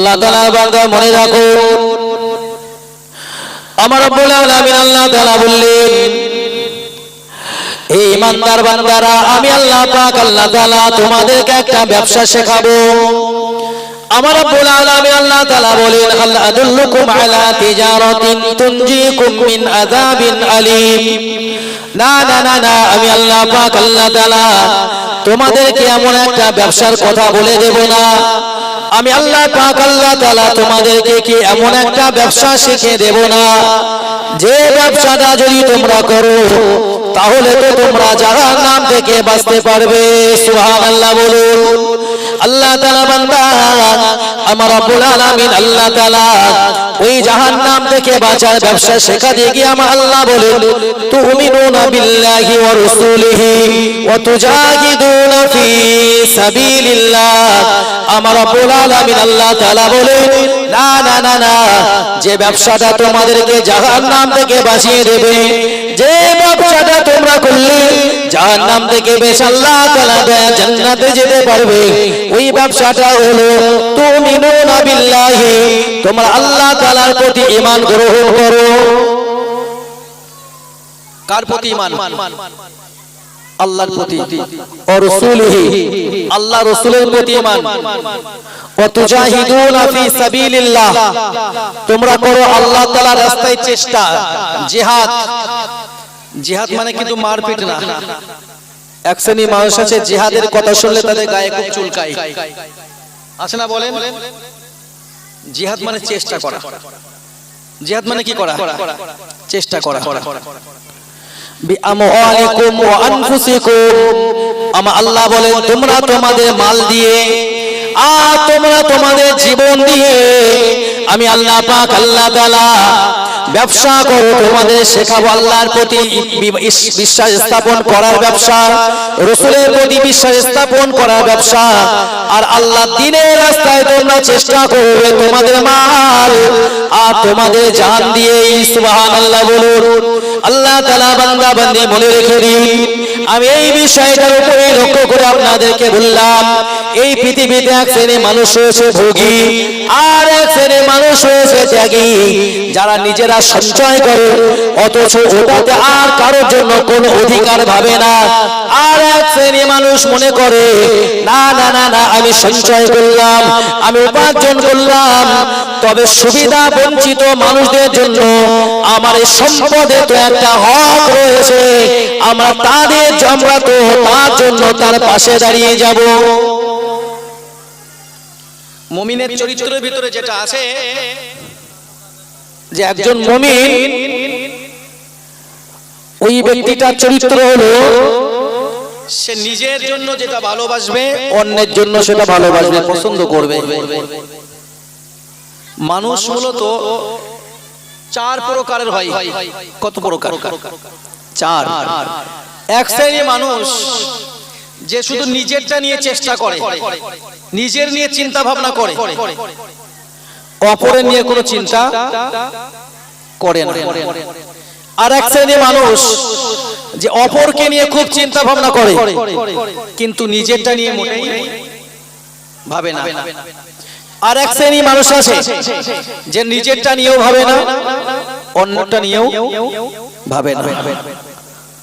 আল্লাহ তাআলার মনে রাখো আমার আলামিন আল্লাহ তাআলা বললেন, এই ইমানদার বান্দারা, আমি আল্লাহ পাক আল্লাহ তাআলা তোমাদেরকে একটা ব্যবসা শেখাবো। আমার রব্বুল আলামিন আল্লাহ তাআলা বলেন, হাল আদুল্লুকুম আলা তিজারাতিন তুনজিকুম মিন আযাবিন আলীম। না না না না, আমি আল্লাহ পাক আল্লাহ তাআলা তোমাদেরকে এমন একটা ব্যবসার কথা বলে দেব না। আমি আল্লাহ পাক, আল্লাহ তাআলা তোমাদেরকে কি এমন একটা ব্যবসা শিখে দেব না? যে ব্যবসাটা যদি তোমরা করো, তাহলে তো তোমরা জাহার নাম থেকে বাঁচতে পারবে। সুবহানাল্লাহ বলুন। আল্লাহ তাআলা বান্দা, আমার রব্বুল আলামিন আল্লাহ তাআলা ওই জাহান্নাম থেকে বাঁচার ব্যবসা শেখা দিয়ে গিয়ে আমার আল্লাহ বলেন, তুমিনুনা বিল্লাহি ওয়া রাসূলিহি ওয়া তুজাহিদুনা ফি সাবিলিল্লাহ। আমার রব্বুল আলামিন আল্লাহ তাআলা বলেন, না না না না, যে ব্যবসাটা তোমাদেরকে জাহান্নাম থেকে বাঁচিয়ে দেবে, যে ব্যবসাটা তোমরা করলে জাহান্নাম থেকে বেশ আল্লাহ তাআলা জান্নাতে যেতে পারবে। ওই ব্যবসাটা হলো তুমিনুনা বিল্লাহি তোমরা আল্লাহ তাআলার প্রতি ঈমান গ্রহণ করো। কার প্রতি ঈমান? আল্লাহর প্রতি ও রাসূলিহি আল্লাহ রাসূলের প্রতি ঈমান। ও তুজাহিদুনা ফি সাবিলিল্লাহ তোমরা করো আল্লাহ তাআলার রাস্তায় চেষ্টা জিহাদ। জিহাদ মানে কিন্তু মারপিট না। এক শ্রেণি মানুষ আছে জিহাদের কথা শুনলে তাদের গায়ে খুব চুলকায়। আছে না বলেন? জিহাদ মানে চেষ্টা করা। জিহাদ মানে কি করা? চেষ্টা করা। বিআমওয়ালিকুম ওয়া আনফুসিকুম। আমা আল্লাহ বলেন, তোমরা তোমাদের মাল দিয়ে আর তোমরা তোমাদের জীবন দিয়ে আমি আল্লাহ পাক, আল্লাহ তাআলা ব্যবসা করো তোমাদের শেখাবো আল্লাহর প্রতি বিশ্বাস স্থাপন করার ব্যবসা, রসুলের প্রতি বিশ্বাস স্থাপন করার ব্যবসা, আর আল্লাহ দিনের রাস্তায় তোমরা চেষ্টা করবে তোমাদের মাল তোমাদের জান দিয়ে সুবহান আল্লাহ বলুন। আল্লাহ তালা বান্দা, বান্দি, মনে রেখে দিন। আমি এই বিষয়টার উপরে লক্ষ্য করে আপনাদেরকে বললাম, এই পৃথিবীতে এক শ্রেণি মানুষ হয়েছে ভোগী, আর এক শ্রেণি মানুষ হয়েছে ত্যাগী, যারা নিজেরা সঞ্চয় করে, অথচ ওটাতে আর কারোর জন্য কোনো অধিকার ভাবে না। আর এক শ্রেণি মানুষ মনে করে, না না না না, আমি সঞ্চয় করলাম, আমি উপার্জন করলাম তবে সুবিধা বঞ্চিত মানুষদের জন্য আমার এই সম্পদে তো একটা হক রয়েছে। আমরা তাদের আমরা তো তার জন্য তার পাশে দাঁড়িয়ে যাব। মমিনের চরিত্রের ভিতরে যেটা আছে যে একজন মমিন ওই ব্যক্তিটার চরিত্র হলো সে নিজের জন্য যেটা ভালোবাসবে অন্যের জন্য সেটা ভালোবাসবে পছন্দ করবে। মানুষ মূলত চার প্রকারের হয়। কত প্রকার? চার। এক শ্রেণি মানুষ যে শুধু নিজেরটা নিয়ে চেষ্টা করে নিজের নিয়ে চিন্তা ভাবনা করে অপরের নিয়ে কোনো চিন্তা করে না। আর এক শ্রেণি মানুষ যে অপরকে নিয়ে খুব চিন্তা ভাবনা করে কিন্তু নিজেরটা নিয়ে মোটেই ভাবে না। আর এক শ্রেণি মানুষ আছে যে নিজেরটা নিয়েও ভাবে না, অন্যটা নিয়েও ভাবে না।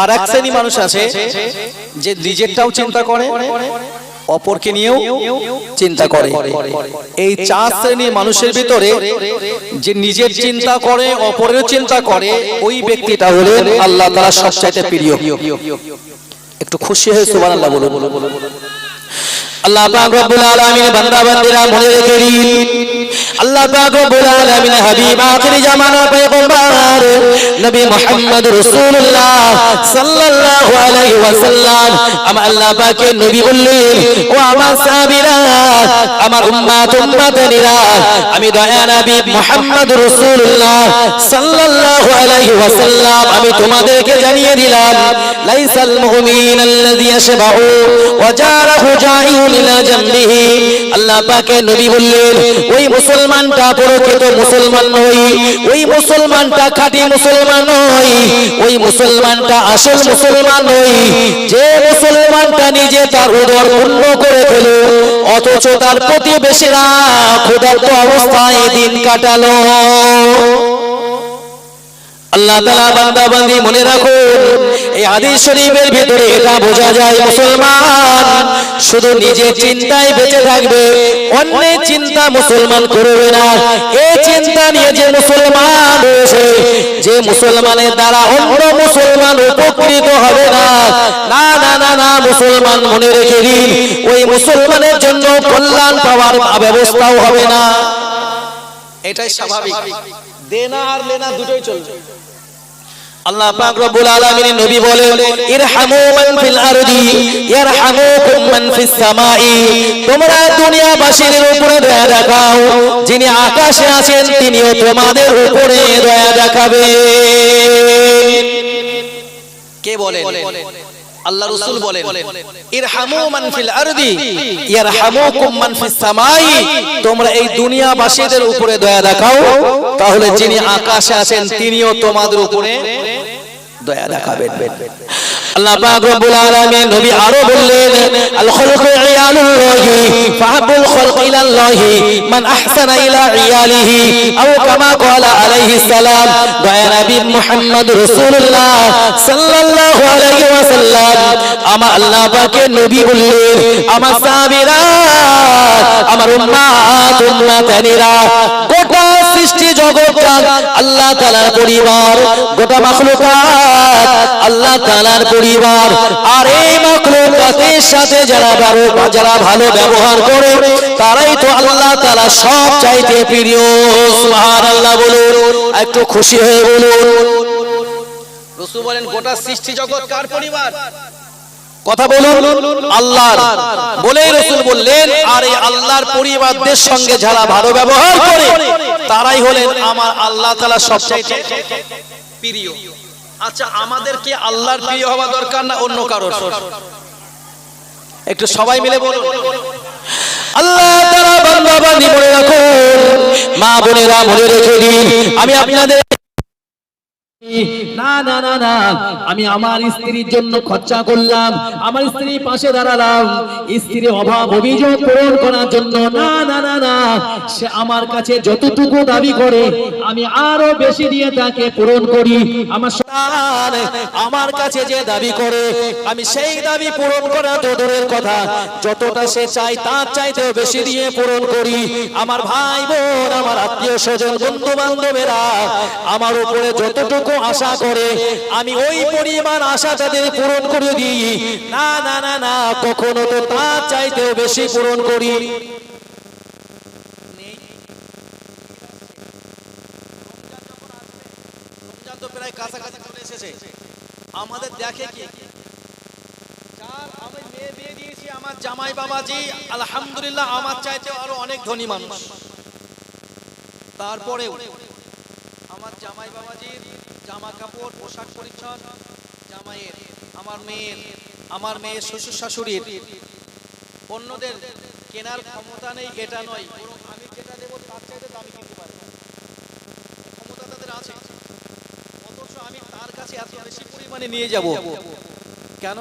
আর এক শ্রেণি মানুষ আছে যে নিজেরটাও চিন্তা করে, অপরকে নিয়েও চিন্তা করে। এই চার শ্রেণির মানুষের ভিতরে যে নিজের চিন্তা করে, অপরের চিন্তা করে, ওই ব্যক্তিটা হলে আল্লাহ তারা সবচাইতে প্রিয়। একটু খুশি হয়ে সুবহানাল্লাহ বলুন। আল্লাহ পাক রব্বুল আলামিন বান্দা বান্দিরা মনে রেখে দিন আল্লাহ পাক রব্বুল আলামিন হাবিব জামানা পয়গম্বর নবী মুহাম্মদ রাসূলুল্লাহ সাল্লাল্লাহু আলাইহি ওয়াসাল্লাম। আমার আল্লাহ পাকের নবী বললেন, ও আমার সাহাবীরা, আমার আমি দয়া নবী মুহাম্মদ রাসূলুল্লাহ সাল্লাল্লাহু আলাইহি ওয়াসাল্লাম। আমি তোমাদেরকে জানিয়ে দিলাম, লাইসাল মুমিন আল্লাযী ইয়াশবাউ ওয়া জারাহু জাইউন ইলা তার অথচ তার প্রতিবেশীরা অবস্থায় দিন কাটালো। আল্লাহ তালা বান্দা বান্দি মনে রাখুন, এই হাদিস শরীফের ভিতরে এটা বোঝা যায় মুসলমান শুধু নিজের চিন্তায় বেঁচে থাকবে অন্যের চিন্তা মুসলমান করবে না। এই চিন্তা নিয়ে যে মুসলমান রয়েছে যে মুসলমানের দ্বারা অন্য মুসলমান উপকৃত হবে না। না না না না মুসলমান মনে রেখে দিন ওই মুসলমানের জন্য কল্যাণ পাওয়ার ব্যবস্থাও হবে না। এটাই স্বাভাবিক। দেনা আর লেনা দুটোই চলবে। আল্লাহ পাক রব্বুল আলামিন নবী বলেন, ইরহামু মান ফিল আরদি, ইয়ারহামুকুম মান ফিস সামাই। তোমরা উপরে দয়া দেখাও, যিনি আকাশে আছেন তিনিও তোমাদের উপরে দয়া দেখাবেন। কে বলেন? আল্লাহ রসুল বলেন ইরহামু মান ফিল আরদি ইয়ারহামুকুম মান ফিস সামাই তোমরা এই দুনিয়া দুনিয়াবাসীদের উপরে দয়া দেখাও তাহলে যিনি আকাশে আছেন তিনিও তোমাদের উপরে দয়া দেখাবেন। আল্লাহ পাক রব্বুল আলামিন নবী আরও বললেন আল খালকু ইয়ালুল্লাহি ফাহাবুল খালক ইলাল্লাহি মান আহসানা ইলা ইয়ালিহি আও কামা ক্বালা আলাইহিস সালাম দয়া নবী মুহাম্মদ রাসূলুল্লাহ সাল্লাল্লাহু আলাইহি ওয়াসাল্লাম। আমার আল্লাহ পাকের নবী বললেন, আমার সাহাবীরা, আমার উম্মাত, উম্মাতানিরা সৃষ্টি জগৎটা আল্লাহ তাআলার পরিবার, গোটা মাখলুকাত আল্লাহ তাআলার পরিবার। আর এই মাখলুকাতের সাথে যারা যারা ভালো ব্যবহার করে, তারাই তো আল্লাহ তালা সব চাইতে প্রিয়। সুবহানাল্লাহ বলুন একটু খুশি হয়ে বলুন। রসুল বলেন, গোটা সৃষ্টি জগৎ কার পরিবার? কথা বলুন, আল্লাহর। বলেই রসুল বললেন, আর এই আল্লাহর পরিবারদের সঙ্গে যারা ভালো ব্যবহার করে, তারাই হলেন আমার আল্লাহ তাআলা সবচাইতে প্রিয়। আচ্ছা আমাদের কি আল্লাহর প্রিয় হওয়া দরকার না অন্য কারোর? একটু সবাই মিলে বলুন। আল্লাহ তাআলা বান্দা রাখুন। মা বোনেরা মনে রেখে দিন। আমি আপনাদের আমি আমার স্ত্রীর জন্য খরচা করলাম। আমার স্ত্রীর পাশে দাঁড়ালাম। স্ত্রীর অভাব, অভিযোগ পূরণ করার জন্য। না না না না। সে আমার কাছে যতটুকু দাবি করে, আমি আরও বেশি দিয়ে তাকে পূরণ করি। আমার সন্তান আমার কাছে যে দাবি করে, আমি সেই দাবি পূরণ করা তো দূরের কথা। যতটা সে চাই তার চাইতেও বেশি দিয়ে পূরণ করি। আমার ভাই বোন, আমার আত্মীয় স্বজন বন্ধু বান্ধবেরা আমার উপরে যতটুকু আশা করে, আমি ওই পরিমাণ আশা তাদের পূরণ করে দিই। না না না না, কখনো তো তার চাইতেও বেশি পূরণ করি। আমাদের দেখে কি? আমি মেয়ে বিয়ে দিয়েছি আমার জামাই বাবাজি, আলহামদুলিল্লাহ আমার চাইতে আরও অনেক ধনী মানুষ। তারপরেও আমার জামাই বাবাজির জামা কাপড়, পোশাক পরিচ্ছদ, জামাইয়ের, আমার মেয়ের আমার মেয়ের শ্বশুর শাশুড়ির, অন্যদের কেনার ক্ষমতা নেই, এটা নয়। আমি যেটা দেবো তার চাইতে দামি কিনতে পারি ক্ষমতা তাদের আছে। আমি তার কাছে এত বেশি পরিমাণে নিয়ে যাব। কেন?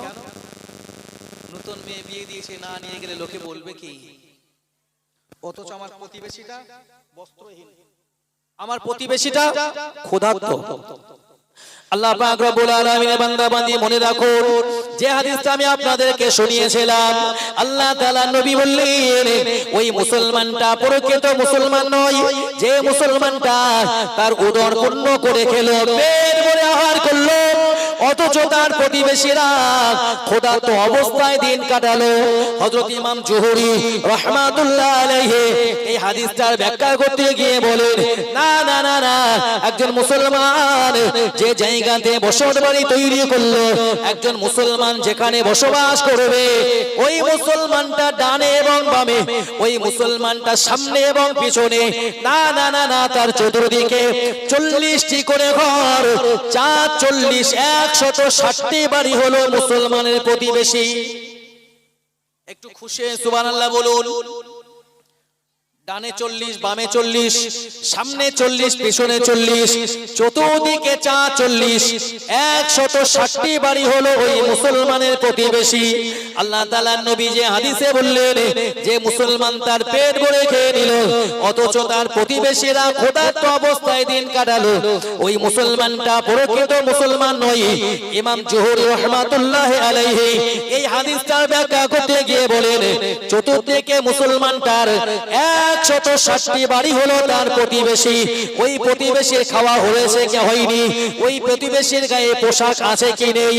নতুন মেয়ে বিয়ে দিয়েছে না নিয়ে গেলে লোকে বলবে কি? অথচ আমার প্রতিবেশীটা বস্ত্রহীন। আমার প্রতিবেশীটা ক্ষুধার্ত। আল্লাহ পাক রব্বুল আলামিনের বান্দা বান্দি মনে রাখো যে হাদিসটা আমি আপনাদেরকে শুনিয়েছিলাম আল্লাহ তাআলা নবী বললেন ওই মুসলমানটা প্রকৃত মুসলমান নয় যে মুসলমানটা তার উদর পূর্ণ করে খেলো পেট ভরে আহার করল। অথচ তার প্রতিবেশীরা ক্ষুধার্ত অবস্থায় দিন কাটালো। হযরত ইমাম জুহরি রাহমাতুল্লাহ আলাইহি এই হাদিসটার ব্যাখ্যা করতে গিয়ে বলেন না না না না একজন মুসলমান যে জায়গাতে বসত বাড়ি তৈরি করল একজন মুসলমান যেখানে বসবাস করবে ওই মুসলমানটা ডানে এবং বামে ওই মুসলমানটা সামনে এবং পিছনে না না না না তার চতুর্দিকে চল্লিশটি করে ঘর চার চল্লিশ একশত ষাটটি বাড়ি হলো মুসলমানের প্রতিবেশী। একটু খুশি সুবান আল্লাহ বলুন। ডানে চল্লিশ বামে চল্লিশ সামনে চল্লিশ পেছনে চল্লিশ চতুর্দিকে চা চল্লিশ একশত ষাটটি বাড়ি হলো ওই মুসলমানের প্রতিবেশী। আল্লাহ তালার নবী যে হাদিসে বললেন যে মুসলমান তার পেট ভরে খেয়ে নিল অথচ তার প্রতিবেশীরা ক্ষুধার্ত অবস্থায় দিন কাটালো। ওই মুসলমানটা প্রকৃত মুসলমান নয়। ইমাম জোহর রহমাতুল্লাহ আলাইহি এই হাদিসটার ব্যাখ্যা করতে গিয়ে বলেন চতুর্দিকে মুসলমানটার একশত ষাটটি বাড়ি হলো তার প্রতিবেশী। ওই প্রতিবেশীর খাওয়া হয়েছে কে হয়নি? ওই প্রতিবেশীর গায়ে পোশাক আছে কি নেই?